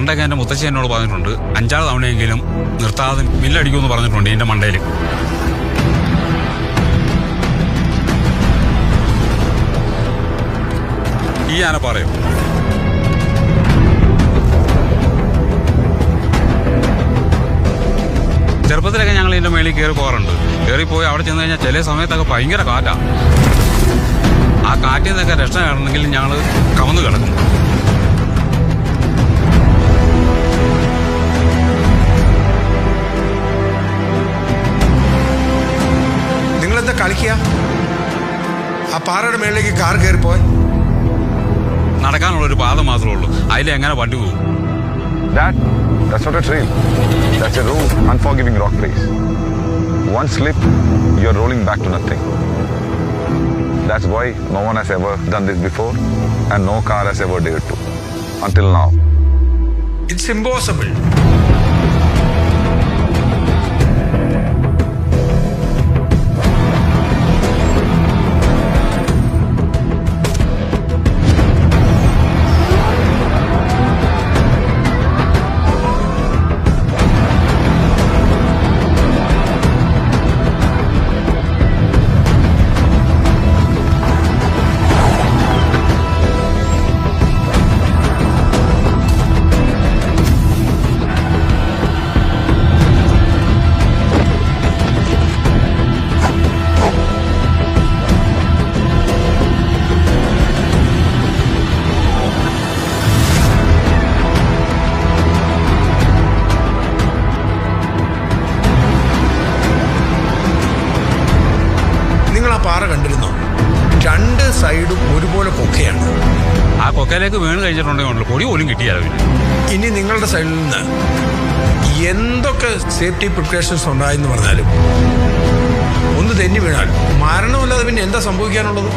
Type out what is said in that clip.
പണ്ടൊക്കെ എന്റെ മുത്തശ്ശി എന്നോട് പറഞ്ഞിട്ടുണ്ട് അഞ്ചാറ് തവണയെങ്കിലും നിർത്താതെ മില്ലടിക്കുമെന്ന് പറഞ്ഞിട്ടുണ്ട് എന്റെ മണ്ടയിൽ. ഈ ആന പറയും. ചെറുപ്പത്തിലൊക്കെ ഞങ്ങൾ ഇതിന്റെ മേളിൽ കയറി പോകാറുണ്ട്. കയറിപ്പോയി അവിടെ ചെന്ന് കഴിഞ്ഞാൽ ചില സമയത്തൊക്കെ ഭയങ്കര കാറ്റാണ് ആ കാറ്റിൽ നിന്നൊക്കെ രക്ഷ കാണണമെങ്കിൽ ഞങ്ങൾ കവന്ന് കിടക്കും ആ പാറയുടെ മേളിലേക്ക് കാർ കയറിപ്പോയി നടക്കാനുള്ള ഒരു പാത മാത്രമേ ഉള്ളൂ അതിൽ എങ്ങനെ വണ്ടി പോകും That, that's not a trail. That's a rude, unforgiving rock face. One slip, you're rolling back to nothing. That's why no one has ever done this before and no car has ever dared to. Until now. It's impossible പാറ കണ്ടിരുന്നു? രണ്ട് സൈഡും ഒരുപോലെ കൊക്കയാണ്. ആ കൊക്കയിലേക്ക് വീണ് കഴിച്ചിട്ടുണ്ടെങ്കിൽ പൊടി പോലും കിട്ടിയാലോ ഇനി നിങ്ങളുടെ സൈഡിൽ നിന്ന് എന്തൊക്കെ സേഫ്റ്റി പ്രിക്കോഷൻസ് ഉണ്ടായെന്ന് പറഞ്ഞാലും ഒന്ന് തെന്നി വീണാൽ മരണമല്ലാതെ പിന്നെ എന്താ സംഭവിക്കാനുള്ളത്?